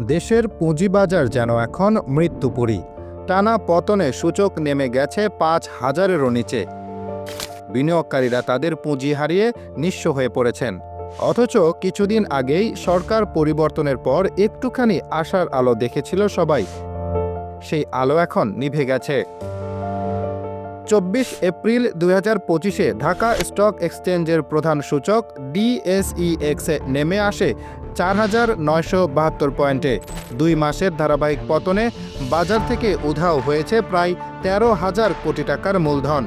দেশের পুঁজিবাজার যেন এখন মৃত্যুপুরী। টানা পতনে সূচক নেমে গেছে পাঁচ হাজারেরও নিচে। বিনিয়োগকারীরা তাদের পুঁজি হারিয়ে নিঃস্ব হয়ে পড়েছেন। অথচ কিছুদিন আগেই সরকার পরিবর্তনের পর একটুখানি আশার আলো দেখেছিল সবাই। সেই আলো এখন নিভে গেছে। চব্বিশ এপ্রিল দুই পঁচিশে ঢাকা স্টক এক্সচেঞ্জের প্রধান সূচক ডিএসইএক্সে নেমে আসে চার হাজার নয়শো বাহাত্তর পয়েন্টে। দুই মাসের ধারাবাহিক পতনে বাজার থেকে উধাও হয়েছে প্রায় তেরো হাজার কোটি টাকার মূলধন।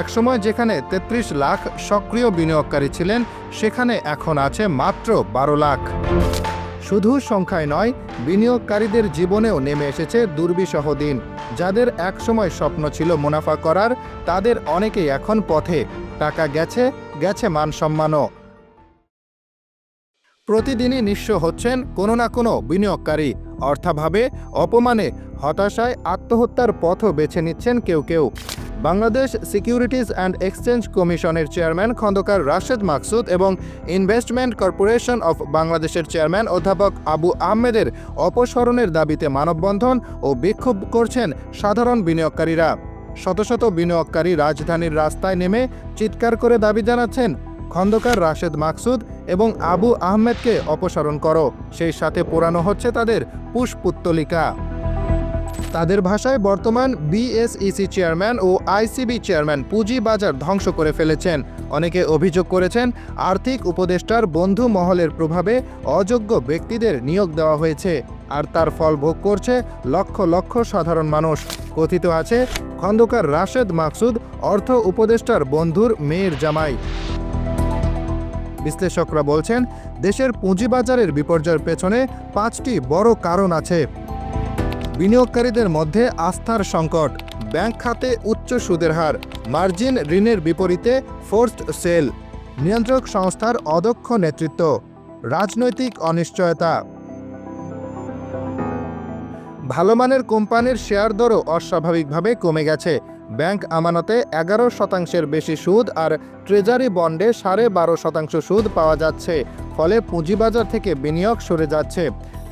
একসময় যেখানে তেত্রিশ লাখ সক্রিয় বিনিয়োগকারী ছিলেন, সেখানে এখন আছে মাত্র বারো লাখ। শুধু সংখ্যায় নয়, বিনিয়োগকারীদের জীবনেও নেমে এসেছে দুর্বিষহ দিন। যাদের একসময় স্বপ্ন ছিল মুনাফা করার, তাদের অনেকেই এখন পথে। টাকা গেছে গেছে মান সম্মানও। প্রতিদিনই নিঃস্ব হচ্ছেন কোনো না কোনো বিনিয়োগকারী। অর্থাভাবে অপমানে, হতাশায়, আত্মহত্যার পথও বেছে নিচ্ছেন কেউ কেউ। বাংলাদেশ সিকিউরিটিজ অ্যান্ড এক্সচেঞ্জ কমিশনের চেয়ারম্যান খন্দকার রাশেদ মাকসুদ এবং ইনভেস্টমেন্ট কর্পোরেশন অফ বাংলাদেশের চেয়ারম্যান অধ্যাপক আবু আহমেদের অপসারণের দাবিতে মানববন্ধন ও বিক্ষোভ করছেন সাধারণ বিনিয়োগকারীরা। শত শত বিনিয়োগকারী রাজধানীর রাস্তায় নেমে চিৎকার করে দাবি জানাচ্ছেন খন্দকার রাশেদ মাকসুদ এবং আবু আহমেদকে অপসারণ করো। সেই সাথে পোড়ানো হচ্ছে তাদের পুষ্পুত্তলিকা। তাদের ভাষায় বর্তমান বিএসইসি চেয়ারম্যান ও আইসিবি চেয়ারম্যান পুঁজি বাজার ধ্বংস করে ফেলেছেন। অনেকে অভিযোগ করেছেন, আর্থিক উপদেষ্টার বন্ধু মহলের প্রভাবে অযোগ্য ব্যক্তিদের নিয়োগ দেওয়া হয়েছে, আর তার ফল ভোগ করছে লক্ষ লক্ষ সাধারণ মানুষ। কথিত আছে, খন্দকার রাশেদ মাকসুদ অর্থ উপদেষ্টার বন্ধুর মেয়ের জামাই। বিশ্লেষকরা বলছেন, দেশের পুঁজিবাজারের বিপর্যয়ের পেছনে পাঁচটি বড় কারণ আছে। বিনিয়োগকারীদের মধ্যে আস্থার সংকট, ব্যাংক খাতে উচ্চ সুদের হার, মার্জিন ঋণের বিপরীতে ফোর্সড সেল, নিয়ন্ত্রক সংস্থার অদক্ষ নেতৃত্ব, রাজনৈতিক অনিশ্চয়তা। ভালো মানের কোম্পানির শেয়ার দরও অস্বাভাবিকভাবে কমে গেছে। ব্যাংক আমানতে এগারো শতাংশের বেশি সুদ আর ট্রেজারি বন্ডে সাড়ে বারো শতাংশ সুদ পাওয়া যাচ্ছে, ফলে পুঁজিবাজার থেকে বিনিয়োগ সরে যাচ্ছে।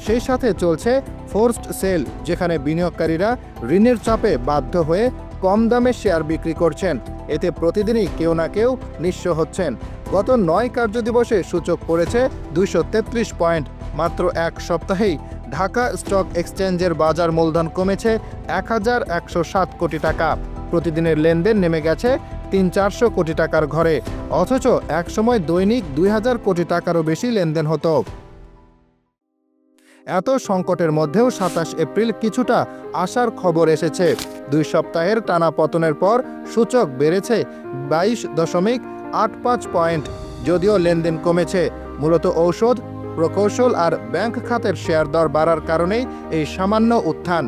সেই সাথে চলছে ফোর্সড সেল, যেখানে বিনিয়োগকারীরা ঋণের চাপে বাধ্য হয়ে কম দামে শেয়ার বিক্রি করছেন। এতে প্রতিদিনই কেউ না কেউ নিঃস্ব হচ্ছেন। গত নয় কার্যদিবসে সূচক পড়েছে দুইশো তেত্রিশ পয়েন্ট। মাত্র এক সপ্তাহেই ঢাকা স্টক এক্সচেঞ্জের বাজার মূলধন কমেছে এক হাজার একশো সাত কোটি টাকা। প্রতিদিনের লেনদেন নেমে গেছে তিন চারশো কোটি টাকার ঘরে। অথচ একসময় দৈনিক দুই হাজার কোটি টাকারও বেশি লেনদেন হতো। এত সংকটের মধ্যেও সাতাশ এপ্রিল কিছুটা আসার খবর এসেছে। দুই সপ্তাহের টানা পতনের পর সূচক বেড়েছে বাইশ দশমিক আট পাঁচ পয়েন্ট, যদিও লেনদেন কমেছে। মূলত ঔষধ, প্রকৌশল আর ব্যাংক খাতের শেয়ার দর বাড়ার কারণেই এই সামান্য উত্থান।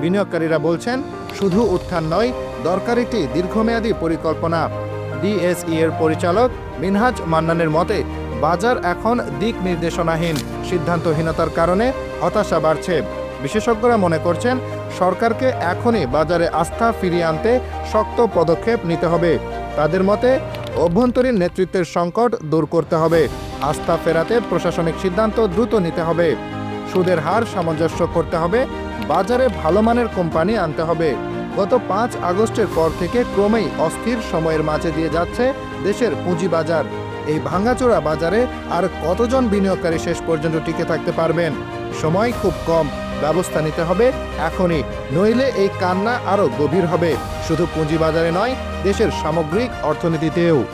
বিনিয়োগকারীরা বলছেন, শুধু উত্থান নয় দরকার একটি দীর্ঘমেয়াদী পরিকল্পনা। ডিএসই এর পরিচালক মিনহাজ মান্নানের মতে, বাজার এখন দিক নির্দেশনাহীন সিদ্ধান্তহীনতার কারণে হতাশা বাড়ছে। বিশেষজ্ঞরা মনে করছেন, সরকারকে এখনই বাজারে আস্থা ফিরিয়ে আনতে শক্ত পদক্ষেপ নিতে হবে। তাদের মতে, অভ্যন্তরীণ নেতৃত্বের সংকট দূর করতে হবে। আস্থা ফেরাতে প্রশাসনিক সিদ্ধান্ত দ্রুত নিতে হবে। সুদের হার সামঞ্জস্য করতে হবে। বাজারে ভালো মানের কোম্পানি আনতে হবে। গত পাঁচ আগস্টের পর থেকে ক্রমেই অস্থির সময়ের মাঝে দিয়ে যাচ্ছে দেশের পুঁজিবাজার। এই ভাঙাচোরা বাজারে আর কতজন বিনিয়োগকারী শেষ পর্যন্ত টিকে থাকতে পারবেন? সময় খুব কম। ব্যবস্থা নিতে হবে এখনই। নইলে এই কান্না আরও গভীর হবে। শুধু পুঁজিবাজারে নয়, দেশের সামগ্রিক অর্থনীতিতেও।